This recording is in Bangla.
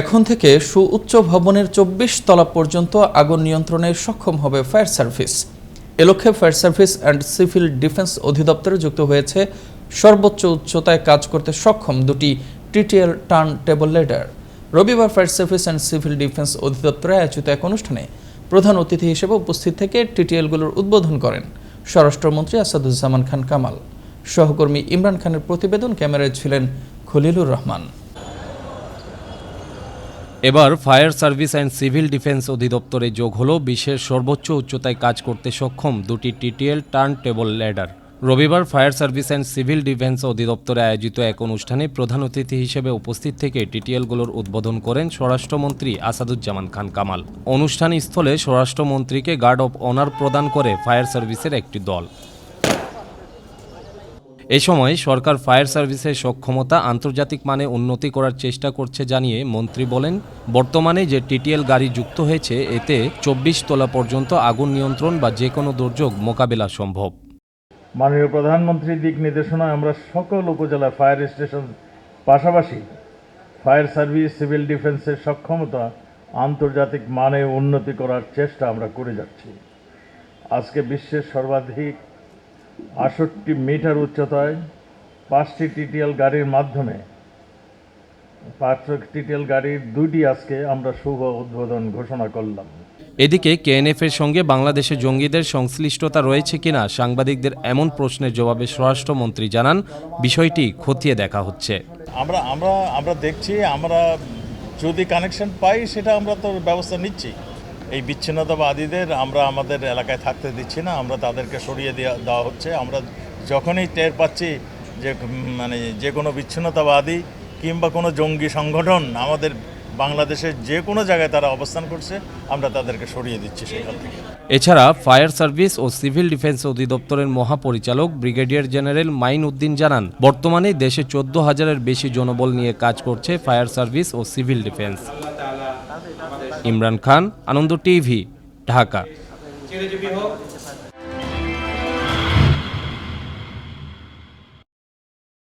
এখন থেকে সুউচ্চ ভবনের চব্বিশ তলা পর্যন্ত আগুন নিয়ন্ত্রণে সক্ষম হবে ফায়ার সার্ভিস। এ লক্ষ্যে fire service and civil defence অধিদপ্তরে যুক্ত হয়েছে সর্বোচ্চ উচ্চতায় কাজ করতে সক্ষম দুটি টিটিএল টার্ন টেবল লেডার। রবিবার fire service and civil defence অধিদপ্তরে আয়োজিত এক অনুষ্ঠানে প্রধান অতিথি হিসেবে উপস্থিত থেকে টিটিএলগুলোর উদ্বোধন করেন স্বরাষ্ট্রমন্ত্রী আসাদুজ্জামান খান কামাল। সহকর্মী ইমরান খানের প্রতিবেদন ক্যামেরায় ছিলেন খলিলুর রহমান। এবার fire service and civil defence অধিদপ্তরে যোগ হলো বিশ্বের সর্বোচ্চ উচ্চতায় কাজ করতে সক্ষম দুটি টিটিএল টার্ন টেবল ল্যাডার। রবিবার fire service and civil defence অধিদপ্তরে আয়োজিত এক অনুষ্ঠানে প্রধান অতিথি হিসেবে উপস্থিত থেকে টিটিএলগুলোর উদ্বোধন করেন স্বরাষ্ট্রমন্ত্রী আসাদুজ্জামান খান কামাল। অনুষ্ঠান স্থলে স্বরাষ্ট্রমন্ত্রীকে গার্ড অব অনার প্রদান করে ফায়ার সার্ভিসের একটি দল। এ সময় সরকার ফায়ার সার্ভিসের সক্ষমতা, আন্তর্জাতিক মানে উন্নতি করার চেষ্টা করছে জানিয়ে মন্ত্রী বলেন, বর্তমানে যে টিটিএল গাড়ি যুক্ত হয়েছে, এতে চব্বিশ তলা পর্যন্ত আগুন নিয়ন্ত্রণ বা যে কোনো দুর্যোগ মোকাবেলা সম্ভব। মাননীয় প্রধানমন্ত্রীর দিক নির্দেশনায় আমরা সকল উপজেলা ফায়ার স্টেশন পাশাপাশি ফায়ার সার্ভিস, সিভিল ডিফেন্সের সক্ষমতা, আন্তর্জাতিক মানে উন্নতি করার চেষ্টা আমরা করে যাচ্ছি। আজকে বিশ্বের সর্বাধিক আষট্টি মিটার উচ্চতায় পাঁচটি টিটিএল গাড়ির মাধ্যমে পাঁচটি টিটিএল গাড়ির দুইটি আজকে আমরা শুভ উদ্বোধন ঘোষণা করলাম। এদিকে কেএনএফ এর সঙ্গে বাংলাদেশে জঙ্গিদের সংশ্লিষ্টতা রয়েছে কিনা সাংবাদিকদের এমন প্রশ্নের জবাবে স্বরাষ্ট্রমন্ত্রী জানান বিষয়টি খতিয়ে দেখা হচ্ছে। আমরা আমরা আমরা দেখছি আমরা যদি কানেকশন পাই সেটা আমরা তো ব্যবস্থা নিচ্ছি। এই বিচ্ছিন্নতাবাদীদের আমরা আমাদের এলাকায় থাকতে দিচ্ছি না, আমরা তাদেরকে সরিয়ে দেওয়া দেওয়া হচ্ছে। আমরা যখনই টের পাচ্ছি যে মানে যে কোনো বিচ্ছিন্নতাবাদী কিংবা কোনো জঙ্গি সংগঠন আমাদের বাংলাদেশের যে কোনো জায়গায় তারা অবস্থান করছে, আমরা তাদেরকে সরিয়ে দিচ্ছি সেখান থেকে। এছাড়া ফায়ার সার্ভিস ও সিভিল ডিফেন্স অধিদপ্তরের মহাপরিচালক ব্রিগেডিয়ার জেনারেল মাইন উদ্দিন জানান, বর্তমানে দেশে চোদ্দ হাজারের বেশি জনবল নিয়ে কাজ করছে ফায়ার সার্ভিস ও civil defence. Imran Khan Ananda TV Dhaka.